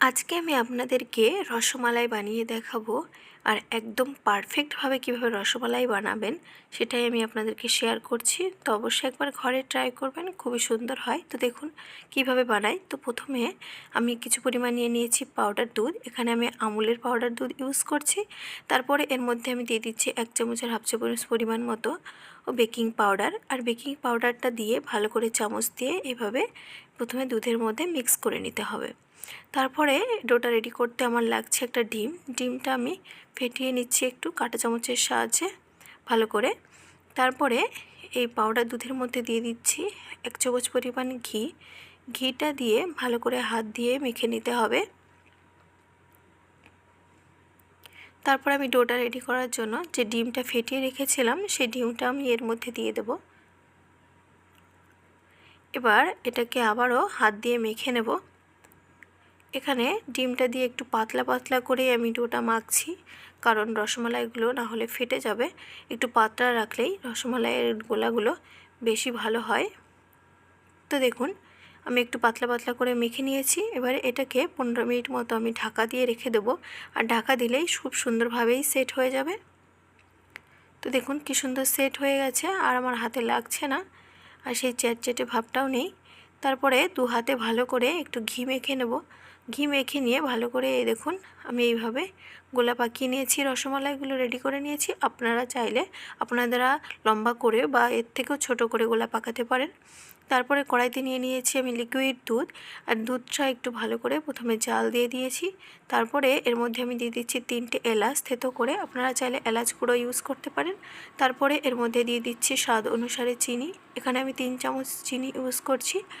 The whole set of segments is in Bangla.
আজকে আমি আপনাদেরকে রসমালাই বানিয়ে দেখাবো আর একদম পারফেক্টভাবে কীভাবে রসমালাই বানাবেন সেটাই আমি আপনাদেরকে শেয়ার করছি। তো অবশ্যই একবার ঘরে ট্রাই করবেন, খুবই সুন্দর হয়। তো দেখুন কীভাবে বানাই। তো প্রথমে আমি কিছু পরিমাণ নিয়ে নিয়েছি পাউডার দুধ। এখানে আমি আমুলের পাউডার দুধ ইউজ করছি। তারপরে এর মধ্যে আমি দিয়ে দিচ্ছি এক চামচের হাফ চামচ পরিমাণ মতো ও বেকিং পাউডার। আর বেকিং পাউডারটা দিয়ে ভালো করে চামচ দিয়ে এভাবে প্রথমে দুধের মধ্যে মিক্স করে নিতে হবে। তারপরে ডোটা রেডি করতে আমার লাগছে একটা ডিম। ডিমটা আমি ফেটিয়ে নিচ্ছি একটু কাঁটা চামচের সাহায্যে ভালো করে। তারপরে এই পাউডার দুধের মধ্যে দিয়ে দিচ্ছি এক চামচ পরিমাণ ঘি। ঘিটা দিয়ে ভালো করে হাত দিয়ে মেখে নিতে হবে। তারপর আমি ডোটা রেডি করার জন্য যে ডিমটা ফেটিয়ে রেখেছিলাম, সেই ডিমটা আমি এর মধ্যে দিয়ে দেব। এবার এটাকে আবারও হাত দিয়ে মেখে নেব। এখানে ডিমটা দিয়ে একটু পাতলা পাতলা করে আমি ডোটা মাখছি। কারণ রসমালাইগুলো না হলে ফেটে যাবে। একটু পাতলা রাখলেই রসমালাইয়ের গোলাগুলো বেশি ভালো হয়। তো দেখুন, আমি একটু পাতলা পাতলা করে মেখে নিয়েছি। এবারে এটাকে পনেরো মিনিট মতো আমি ঢাকা দিয়ে রেখে দেবো। আর ঢাকা দিলেই খুব সুন্দরভাবেই সেট হয়ে যাবে। তো দেখুন কি সুন্দর সেট হয়ে গেছে। আর আমার হাতে লাগছে না। আর সেই চ্যাটচেটে ভাবটাও নেই। তারপরে দু হাতে ভালো করে একটু ঘি মেখে নেব। ঘি মেখে নিয়ে ভালো করে দেখুন, আমি এইভাবে গোলা পাকিয়ে নিয়েছি, রসমালাইগুলো রেডি করে নিয়েছি। আপনারা চাইলে আপনারা লম্বা করে বা এর থেকেও ছোট করে গোলা পাকাতে পারেন। তারপরে কড়াইতে নিয়ে নিয়েছি আমি লিকুইড দুধ। আর দুধটা একটু ভালো করে প্রথমে জাল দিয়ে দিয়েছি। তারপরে এর মধ্যে আমি দিয়ে দিচ্ছি তিনটে এলাচ থেতো করে, আপনারা চাইলে এলাচ গুঁড়ো ইউজ করতে পারেন। তারপরে এর মধ্যে দিয়ে দিচ্ছি স্বাদ অনুসারে চিনি। এখানে আমি তিন চামচ চিনি ইউজ করছি।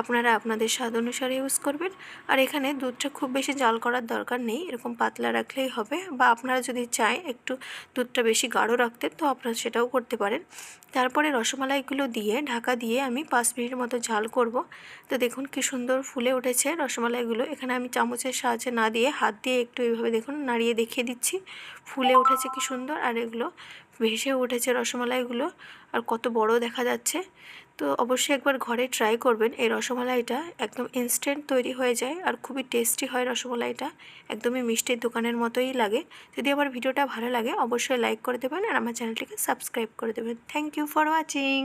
আপনারা আপনাদের স্বাদ অনুসারে ইউজ করবেন। আর এখানে দুধটা খুব বেশি জাল করার দরকার নেই, এরকম পাতলা রাখলেই হবে। বা আপনারা যদি চায় একটু দুধটা বেশি গাঢ় রাখতে তো আপনারা সেটাও করতে পারেন। তারপরে রসমালাইগুলো দিয়ে ঢাকা দিয়ে আমি পাঁচ মিনিট মতো ঝাল করব। তো দেখুন কি সুন্দর ফুলে উঠেছে রসমালাইগুলো। এখানে আমি চামচের সাহায্যে না দিয়ে হাত দিয়ে একটু এইভাবে দেখুন নাড়িয়ে দেখিয়ে দিচ্ছি। ফুলে উঠেছে কি সুন্দর, আর এগুলো ভেসে উঠেছে রসমালাইগুলো। আর কত বড় দেখা যাচ্ছে। তো অবশ্যই একবার ঘরে ট্রাই করবেন এই রসমালাইটা একদম ইনস্ট্যান্ট তৈরি হয়ে যায় আর খুবই টেস্টি হয় রসমালাইটা একদমই মিষ্টির দোকানের মতোই লাগে। যদি আমার ভিডিওটা ভালো লাগে, অবশ্যই লাইক করে দেবেন আর আমার চ্যানেলটিকে সাবস্ক্রাইব করে দেবেন। Thank you for watching